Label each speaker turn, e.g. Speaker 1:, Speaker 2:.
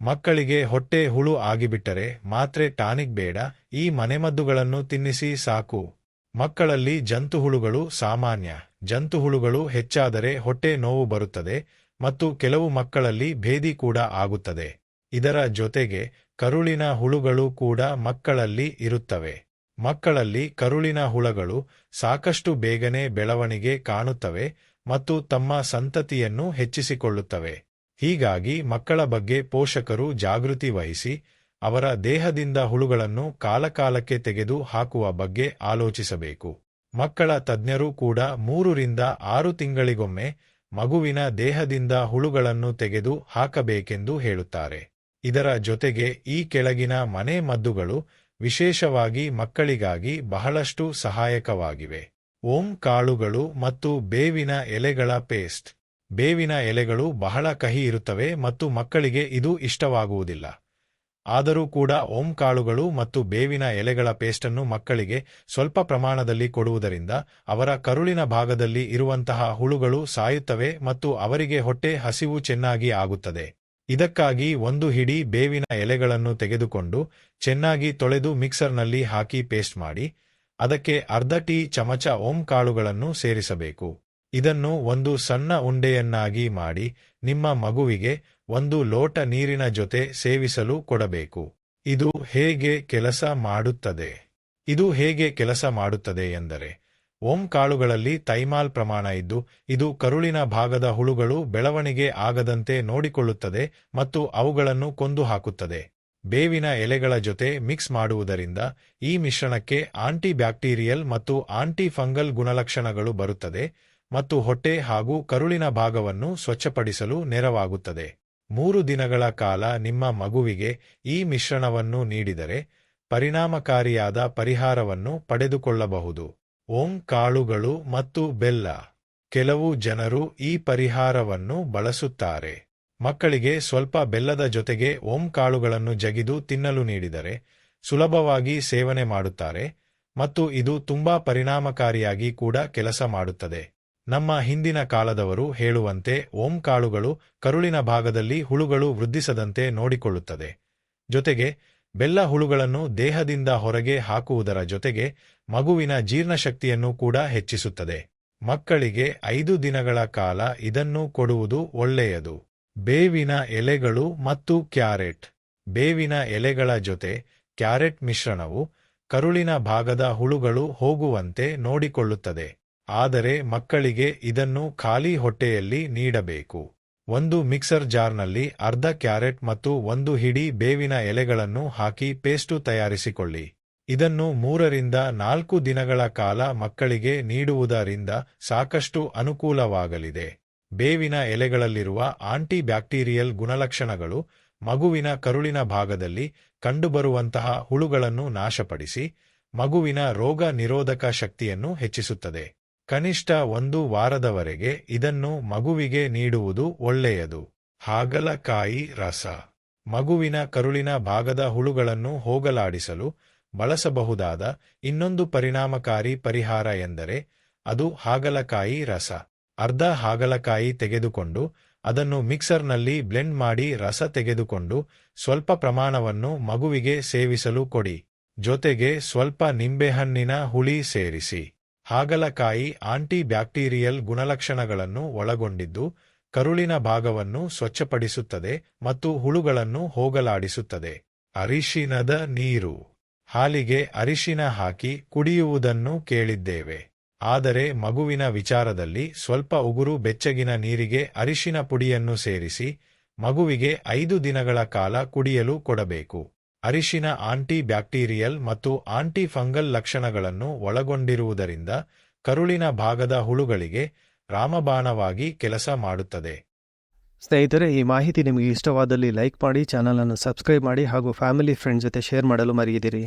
Speaker 1: ಮಕ್ಕಳಿಗೆ ಹೊಟ್ಟೆ ಹುಳು ಆಗಿಬಿಟ್ಟರೆ ಮಾತ್ರೆ ಟಾನಿಕ್ ಬೇಡ, ಈ ಮನೆಮದ್ದುಗಳನ್ನು ತಿನ್ನಿಸಿ ಸಾಕು. ಮಕ್ಕಳಲ್ಲಿ ಜಂತುಹುಳುಗಳು ಸಾಮಾನ್ಯ. ಜಂತುಹುಳುಗಳು ಹೆಚ್ಚಾದರೆ ಹೊಟ್ಟೆ ನೋವು ಬರುತ್ತದೆ ಮತ್ತು ಕೆಲವು ಮಕ್ಕಳಲ್ಲಿ ಭೇದಿ ಕೂಡ ಆಗುತ್ತದೆ. ಇದರ ಜೊತೆಗೆ ಕರುಳಿನ ಹುಳುಗಳು ಕೂಡ ಮಕ್ಕಳಲ್ಲಿ ಇರುತ್ತವೆ. ಮಕ್ಕಳಲ್ಲಿ ಕರುಳಿನ ಹುಳಗಳು ಸಾಕಷ್ಟು ಬೇಗನೆ ಬೆಳವಣಿಗೆ ಕಾಣುತ್ತವೆ ಮತ್ತು ತಮ್ಮ ಸಂತತಿಯನ್ನು ಹೆಚ್ಚಿಸಿಕೊಳ್ಳುತ್ತವೆ. ಹೀಗಾಗಿ ಮಕ್ಕಳ ಬಗ್ಗೆ ಪೋಷಕರು ಜಾಗೃತಿ ವಹಿಸಿ ಅವರ ದೇಹದಿಂದ ಹುಳುಗಳನ್ನು ಕಾಲಕಾಲಕ್ಕೆ ತೆಗೆದು ಹಾಕುವ ಬಗ್ಗೆ ಆಲೋಚಿಸಬೇಕು. ಮಕ್ಕಳ ತಜ್ಞರು ಕೂಡ ಮೂರರಿಂದ ಆರು ತಿಂಗಳಿಗೊಮ್ಮೆ ಮಗುವಿನ ದೇಹದಿಂದ ಹುಳುಗಳನ್ನು ತೆಗೆದು ಹಾಕಬೇಕೆಂದು ಹೇಳುತ್ತಾರೆ. ಇದರ ಜೊತೆಗೆ ಈ ಕೆಳಗಿನ ಮನೆ ಮದ್ದುಗಳು ವಿಶೇಷವಾಗಿ ಮಕ್ಕಳಿಗಾಗಿ ಬಹಳಷ್ಟು ಸಹಾಯಕವಾಗಿವೆ. ಓಂ ಕಾಳುಗಳು ಮತ್ತು ಬೇವಿನ ಎಲೆಗಳ ಪೇಸ್ಟ್. ಬೇವಿನ ಎಲೆಗಳು ಬಹಳ ಕಹಿ ಇರುತ್ತವೆ ಮತ್ತು ಮಕ್ಕಳಿಗೆ ಇದು ಇಷ್ಟವಾಗುವುದಿಲ್ಲ. ಆದರೂ ಕೂಡ ಓಂ ಕಾಳುಗಳು ಮತ್ತು ಬೇವಿನ ಎಲೆಗಳ ಪೇಸ್ಟನ್ನು ಮಕ್ಕಳಿಗೆ ಸ್ವಲ್ಪ ಪ್ರಮಾಣದಲ್ಲಿ ಕೊಡುವುದರಿಂದ ಅವರ ಕರುಳಿನ ಭಾಗದಲ್ಲಿ ಇರುವಂತಹ ಹುಳುಗಳು ಸಾಯುತ್ತವೆ ಮತ್ತು ಅವರಿಗೆ ಹೊಟ್ಟೆ ಹಸಿವು ಚೆನ್ನಾಗಿ ಆಗುತ್ತದೆ. ಇದಕ್ಕಾಗಿ ಒಂದು ಹಿಡಿ ಬೇವಿನ ಎಲೆಗಳನ್ನು ತೆಗೆದುಕೊಂಡು ಚೆನ್ನಾಗಿ ತೊಳೆದು ಮಿಕ್ಸರ್ನಲ್ಲಿ ಹಾಕಿ ಪೇಸ್ಟ್ ಮಾಡಿ, ಅದಕ್ಕೆ ಅರ್ಧ ಟೀ ಚಮಚ ಓಂ ಕಾಳುಗಳನ್ನು ಸೇರಿಸಬೇಕು. ಇದನ್ನು ಒಂದು ಸಣ್ಣ ಉಂಡೆಯನ್ನಾಗಿ ಮಾಡಿ ನಿಮ್ಮ ಮಗುವಿಗೆ ಒಂದು ಲೋಟ ನೀರಿನ ಜೊತೆ ಸೇವಿಸಲು ಕೊಡಬೇಕು. ಇದು ಹೇಗೆ ಕೆಲಸ ಮಾಡುತ್ತದೆ? ಇದು ಹೇಗೆ ಕೆಲಸ ಮಾಡುತ್ತದೆ ಎಂದರೆ, ಓಂ ಕಾಳುಗಳಲ್ಲಿ ತೈಮಾಲ್ ಪ್ರಮಾಣ ಇದ್ದು, ಇದು ಕರುಳಿನ ಭಾಗದ ಹುಳುಗಳು ಬೆಳವಣಿಗೆ ಆಗದಂತೆ ನೋಡಿಕೊಳ್ಳುತ್ತದೆ ಮತ್ತು ಅವುಗಳನ್ನು ಕೊಂದು ಹಾಕುತ್ತದೆ ಬೇವಿನ ಎಲೆಗಳ ಜೊತೆ ಮಿಕ್ಸ್ ಮಾಡುವುದರಿಂದ ಈ ಮಿಶ್ರಣಕ್ಕೆ ಆಂಟಿ ಬ್ಯಾಕ್ಟೀರಿಯಲ್ ಮತ್ತು ಆಂಟಿ ಫಂಗಲ್ ಗುಣಲಕ್ಷಣಗಳು ಬರುತ್ತದೆ. ಮತ್ತು ಹೊಟ್ಟೆ ಹಾಗೂ ಕರುಳಿನ ಭಾಗವನ್ನು ಸ್ವಚ್ಛಪಡಿಸಲು ನೆರವಾಗುತ್ತದೆ. ಮೂರು ದಿನಗಳ ಕಾಲ ನಿಮ್ಮ ಮಗುವಿಗೆ ಈ ಮಿಶ್ರಣವನ್ನು ನೀಡಿದರೆ ಪರಿಣಾಮಕಾರಿಯಾದ ಪರಿಹಾರವನ್ನು ಪಡೆದುಕೊಳ್ಳಬಹುದು. ಓಂ ಕಾಳುಗಳು ಮತ್ತು ಬೆಲ್ಲ. ಕೆಲವು ಜನರು ಈ ಪರಿಹಾರವನ್ನು ಬಳಸುತ್ತಾರೆ. ಮಕ್ಕಳಿಗೆ ಸ್ವಲ್ಪ ಬೆಲ್ಲದ ಜೊತೆಗೆ ಓಂ ಕಾಳುಗಳನ್ನು ಜಗಿದು ತಿನ್ನಲು ನೀಡಿದರೆ ಸುಲಭವಾಗಿ ಸೇವನೆ ಮಾಡುತ್ತಾರೆ ಮತ್ತು ಇದು ತುಂಬಾ ಪರಿಣಾಮಕಾರಿಯಾಗಿ ಕೂಡ ಕೆಲಸ ಮಾಡುತ್ತದೆ. ನಮ್ಮ ಹಿಂದಿನ ಕಾಲದವರು ಹೇಳುವಂತೆ ಓಂ ಕಾಳುಗಳು ಕರುಳಿನ ಭಾಗದಲ್ಲಿ ಹುಳುಗಳು ವೃದ್ಧಿಸದಂತೆ ನೋಡಿಕೊಳ್ಳುತ್ತದೆ. ಜೊತೆಗೆ ಬೆಲ್ಲ ಹುಳುಗಳನ್ನು ದೇಹದಿಂದ ಹೊರಗೆ ಹಾಕುವುದರ ಜೊತೆಗೆ ಮಗುವಿನ ಜೀರ್ಣಶಕ್ತಿಯನ್ನು ಕೂಡ ಹೆಚ್ಚಿಸುತ್ತದೆ. ಮಕ್ಕಳಿಗೆ ಐದು ದಿನಗಳ ಕಾಲ ಇದನ್ನು ಕೊಡುವುದು ಒಳ್ಳೆಯದು. ಬೇವಿನ ಎಲೆಗಳು ಮತ್ತು ಕ್ಯಾರೆಟ್. ಬೇವಿನ ಎಲೆಗಳ ಜೊತೆ ಕ್ಯಾರೆಟ್ ಮಿಶ್ರಣವು ಕರುಳಿನ ಭಾಗದ ಹುಳುಗಳು ಹೋಗುವಂತೆ ನೋಡಿಕೊಳ್ಳುತ್ತದೆ. ಆದರೆ ಮಕ್ಕಳಿಗೆ ಇದನ್ನು ಖಾಲಿ ಹೊಟ್ಟೆಯಲ್ಲಿ ನೀಡಬೇಕು. ಒಂದು ಮಿಕ್ಸರ್ ಜಾರ್ನಲ್ಲಿ ಅರ್ಧ ಕ್ಯಾರೆಟ್ ಮತ್ತು ಒಂದು ಹಿಡಿ ಬೇವಿನ ಎಲೆಗಳನ್ನು ಹಾಕಿ ಪೇಸ್ಟು ತಯಾರಿಸಿಕೊಳ್ಳಿ. ಇದನ್ನು ಮೂರರಿಂದ ನಾಲ್ಕು ದಿನಗಳ ಕಾಲ ಮಕ್ಕಳಿಗೆ ನೀಡುವುದರಿಂದ ಸಾಕಷ್ಟು ಅನುಕೂಲವಾಗಲಿದೆ. ಬೇವಿನ ಎಲೆಗಳಲ್ಲಿರುವ ಆಂಟಿ ಬ್ಯಾಕ್ಟೀರಿಯಲ್ ಗುಣಲಕ್ಷಣಗಳು ಮಗುವಿನ ಕರುಳಿನ ಭಾಗದಲ್ಲಿ ಕಂಡುಬರುವಂತಹ ಹುಳುಗಳನ್ನು ನಾಶಪಡಿಸಿ ಮಗುವಿನ ರೋಗ ನಿರೋಧಕ ಶಕ್ತಿಯನ್ನು ಹೆಚ್ಚಿಸುತ್ತದೆ. ಕನಿಷ್ಠ ಒಂದು ವಾರದವರೆಗೆ ಇದನ್ನು ಮಗುವಿಗೆ ನೀಡುವುದು ಒಳ್ಳೆಯದು. ಹಾಗಲಕಾಯಿ ರಸ. ಮಗುವಿನ ಕರುಳಿನ ಭಾಗದ ಹುಳುಗಳನ್ನು ಹೋಗಲಾಡಿಸಲು ಬಳಸಬಹುದಾದ ಇನ್ನೊಂದು ಪರಿಣಾಮಕಾರಿ ಪರಿಹಾರ ಎಂದರೆ ಅದು ಹಾಗಲಕಾಯಿ ರಸ. ಅರ್ಧ ಹಾಗಲಕಾಯಿ ತೆಗೆದುಕೊಂಡು ಅದನ್ನು ಮಿಕ್ಸರ್ನಲ್ಲಿ ಬ್ಲೆಂಡ್ ಮಾಡಿ ರಸ ತೆಗೆದುಕೊಂಡು ಸ್ವಲ್ಪ ಪ್ರಮಾಣವನ್ನು ಮಗುವಿಗೆ ಸೇವಿಸಲು ಕೊಡಿ. ಜೊತೆಗೆ ಸ್ವಲ್ಪ ನಿಂಬೆಹಣ್ಣಿನ ಹುಳಿ ಸೇರಿಸಿ. ಹಾಗಲಕಾಯಿ ಆಂಟಿ ಬ್ಯಾಕ್ಟೀರಿಯಲ್ ಗುಣಲಕ್ಷಣಗಳನ್ನು ಒಳಗೊಂಡಿದ್ದು, ಕರುಳಿನ ಭಾಗವನ್ನು ಸ್ವಚ್ಛಪಡಿಸುತ್ತದೆ ಮತ್ತು ಹುಳುಗಳನ್ನು ಹೋಗಲಾಡಿಸುತ್ತದೆ. ಅರಿಶಿನದ ನೀರು. ಹಾಲಿಗೆ ಅರಿಶಿನ ಹಾಕಿ ಕುಡಿಯುವುದನ್ನು ಕೇಳಿದ್ದೇವೆ. ಆದರೆ ಮಗುವಿನ ವಿಚಾರದಲ್ಲಿ ಸ್ವಲ್ಪ ಉಗುರು ಬೆಚ್ಚಗಿನ ನೀರಿಗೆ ಅರಿಶಿನ ಪುಡಿಯನ್ನು ಸೇರಿಸಿ, ಮಗುವಿಗೆ ಐದು ದಿನಗಳ ಕಾಲ ಕುಡಿಯಲು ಕೊಡಬೇಕು. ಅರಿಶಿನ ಆಂಟಿ ಬ್ಯಾಕ್ಟೀರಿಯಲ್ ಮತ್ತು ಆಂಟಿ ಫಂಗಲ್ ಲಕ್ಷಣಗಳನ್ನು ಒಳಗೊಂಡಿರುವುದರಿಂದ ಕರುಳಿನ ಭಾಗದ ಹುಳುಗಳಿಗೆ ರಾಮಬಾಣವಾಗಿ ಕೆಲಸ ಮಾಡುತ್ತದೆ.
Speaker 2: ಸ್ನೇಹಿತರೆ, ಈ ಮಾಹಿತಿ ನಿಮಗೆ ಇಷ್ಟವಾದಲ್ಲಿ ಲೈಕ್ ಮಾಡಿ, ಚಾನಲನ್ನು ಸಬ್ಸ್ಕ್ರೈಬ್ ಮಾಡಿ ಹಾಗೂ ಫ್ಯಾಮಿಲಿ ಫ್ರೆಂಡ್ಸ್ ಜೊತೆ ಶೇರ್ ಮಾಡಲು ಮರೆಯದಿರಿ.